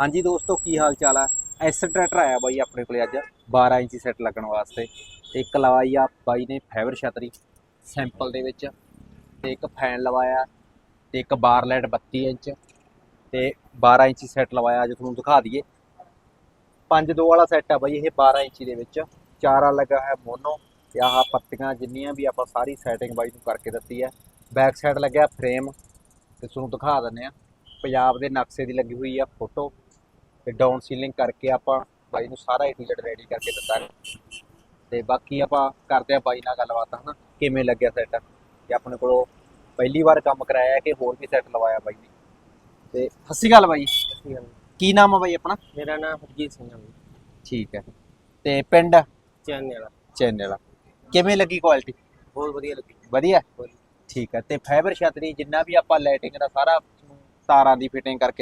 ਹਾਂਜੀ ਦੋਸਤੋ, ਕੀ ਹਾਲ ਚਾਲ ਆ? ਐਸ ਟਰੈਕਟਰ ਆਇਆ ਬਾਈ ਆਪਣੇ ਕੋਲੇ ਅੱਜ 12 ਇੰਚੀ ਸੈੱਟ ਲੱਗਣ ਵਾਸਤੇ। ਤੇ ਇੱਕ ਲਵਾਈ ਆ ਬਾਈ ਨੇ, ਫਾਈਬਰ ਛਤਰੀ ਸੈਂਪਲ ਦੇ ਵਿੱਚ। ਤੇ ਇੱਕ ਫੈਨ ਲਵਾਇਆ, ਤੇ ਇੱਕ ਬਾਰ ਲਾਈਟ 32 ਇੰਚ। ਤੇ 12 ਇੰਚੀ ਸੈੱਟ ਲਵਾਇਆ, ਅੱਜ ਤੁਹਾਨੂੰ ਦਿਖਾ ਦਈਏ। 5-2 ਵਾਲਾ ਸੈੱਟ ਆ ਬਾਈ, ਇਹ 12 ਇੰਚੀ ਦੇ ਵਿੱਚ। ਚਾਰਾ ਲੱਗਾ ਹੈ ਮੋਨੋ, ਤੇ ਆਹ ਪੱਤੀਆਂ ਜਿੰਨੀਆਂ ਵੀ ਆਪਾਂ ਸਾਰੀ ਸੈਟਿੰਗ ਬਾਈ ਨੂੰ ਕਰਕੇ ਦਿੱਤੀ ਹੈ। ਬੈਕ ਸਾਈਡ ਲੱਗਿਆ ਫਰੇਮ ਤੇ ਤੁਹਾਨੂੰ ਦਿਖਾ ਦਿੰਨੇ ਆ ਪੰਜਾਬ ਦੇ ਨਕਸ਼ੇ ਦੀ ਲੱਗੀ ਹੋਈ ਆ ਫੋਟੋ ਤੇ ਡਾਊਨ ਸੀਲਿੰਗ ਕਰਕੇ ਆਪਾਂ ਬਾਈ ਨੂੰ ਸਾਰਾ ਏ ਟੂ ਜ਼ੈਡ ਰੈਡੀ ਕਰਕੇ ਦਿੱਤਾ ਤੇ ਬਾਕੀ ਆਪਾਂ ਕਰਦੇ ਆ ਬਾਈ ਨਾਲ ਗੱਲਬਾਤ ਹਨਾ? ਕਿਵੇਂ ਲੱਗਿਆ ਸੈੱਟ ਤੇ ਆਪਣੇ ਕੋਲੋਂ ਪਹਿਲੀ ਵਾਰ ਕੰਮ ਕਰਾਇਆ ਕਿ ਹੋਰ ਵੀ ਸੈੱਟ ਲਵਾਇਆ ਬਾਈ ਨੇ? ਤੇ ਸ਼੍ਰੀ ਅਕਾਲ ਬਾਈ। ਕੀ ਨਾਮ ਆ ਬਾਈ ਆਪਣਾ? ਮੇਰਾ ਨਾਮ ਹਰਜੀਤ ਸਿੰਘ ਹੈ ਜੀ, ਠੀਕ ਹੈ। ਤੇ ਪਿੰਡ? ਚੈਨਲ ਵਾਲਾ। ਚੈਨਲ ਕਿਵੇਂ ਲੱਗੀ ਕੁਆਲਿਟੀ ਬਹੁਤ ਵਧੀਆ ਲੱਗੀ। ਵਧੀਆ? ਵਧੀਆ। ਠੀਕ ਹੈ। ਤੇ ਫਾਈਬਰ ਛਤਰੀ ਜਿੰਨਾ ਵੀ ਆਪਾਂ ਲਾਈਟਿੰਗ ਦਾ ਸਾਰਾ ਤਾਰਾਂ ਦੀ ਫਿਟਿੰਗ ਕਰਕੇ